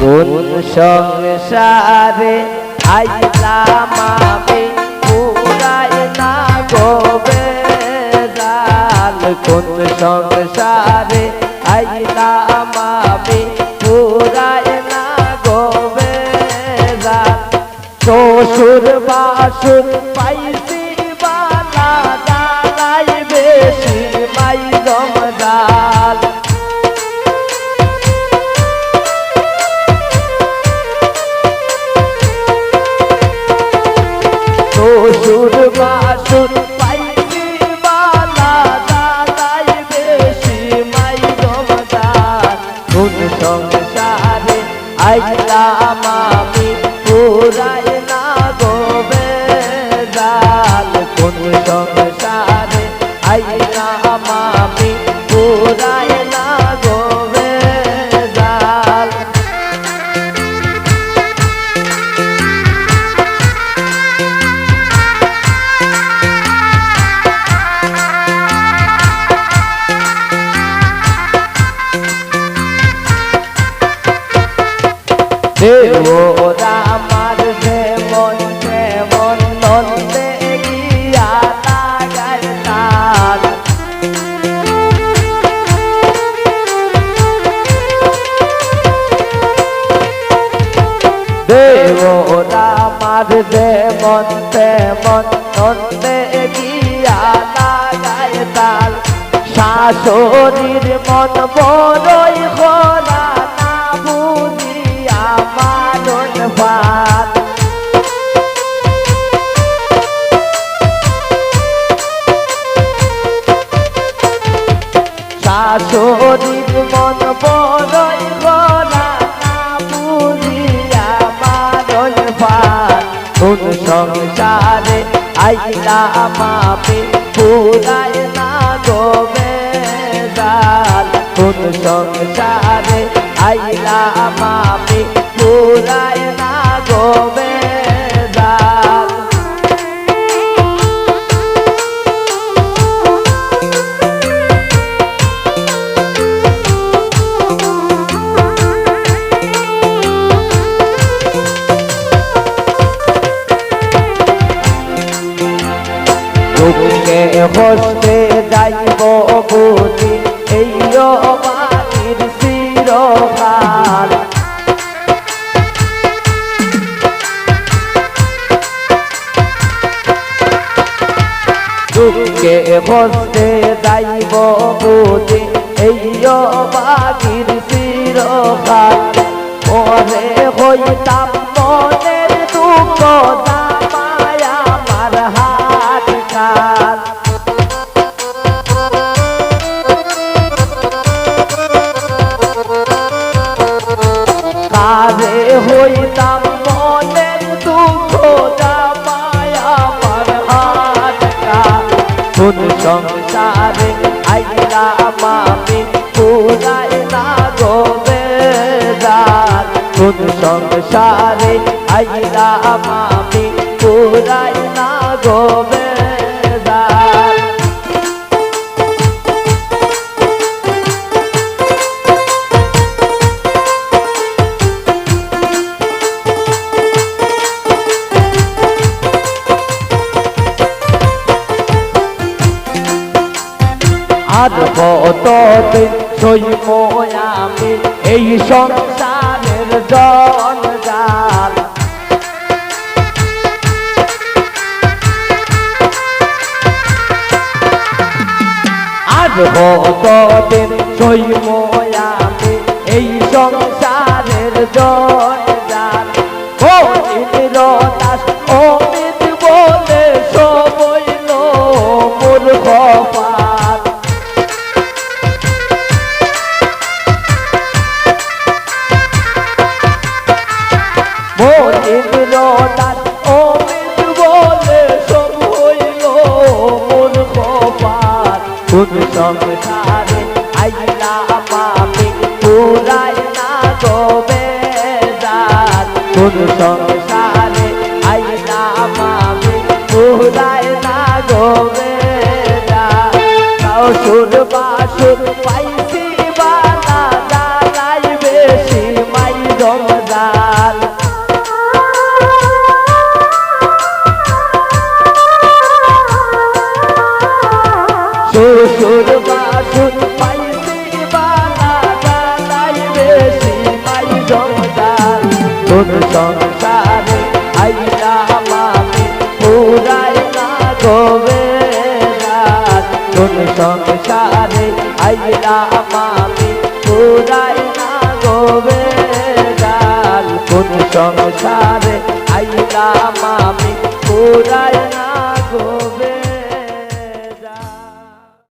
কোন সংসারে আইলাম আমি, পুরাই না গোবে জাল কোন সংসারে আইলাম আমি, পুরাই না গোবে জাল শ্বশুর বাসুর আইলাম আমি পুরাই না গোবে জাল কোন দেওরা আমার যেমন তেমন নন্দে গিয়া লাগায় তাল। দেওরা আমার যেমন তেমন নন্দে গিয়া লাগায় তাল। শাশুড়ির মন বড়ই খোলা সংসারে আইলাম আমি পুরাই না গোবে জাল কোন সংসারে আইলাম আমি পুরাই যাইব বুঝি এই বাড়ির চিরকাল দুঃখে হস্তে যাইব বুঝি এই বাড়ির চিরকাল হইতাম মনের দুঃখ হাত কাল কোন সংসারে আইলাম আমি, পুরাই না গোবে কোন সংসারে আইলাম আমি, পুরাই না গোবে আর কতদিন সইব আমি এই সংসারের জঞ্জাল আর কতদিন সইব আমি এই সংসারের জঞ্জাল সংসারে আইলা আমি পুরাই না গোবে দাস কোন সংসারে শ্বশুর বাসুর পাইছি সংসারে আইলা মামি, পুরাই না গোবে কোন সংসারে মামি পুরাই না গোবে কোন সংসারে মামি পুরাই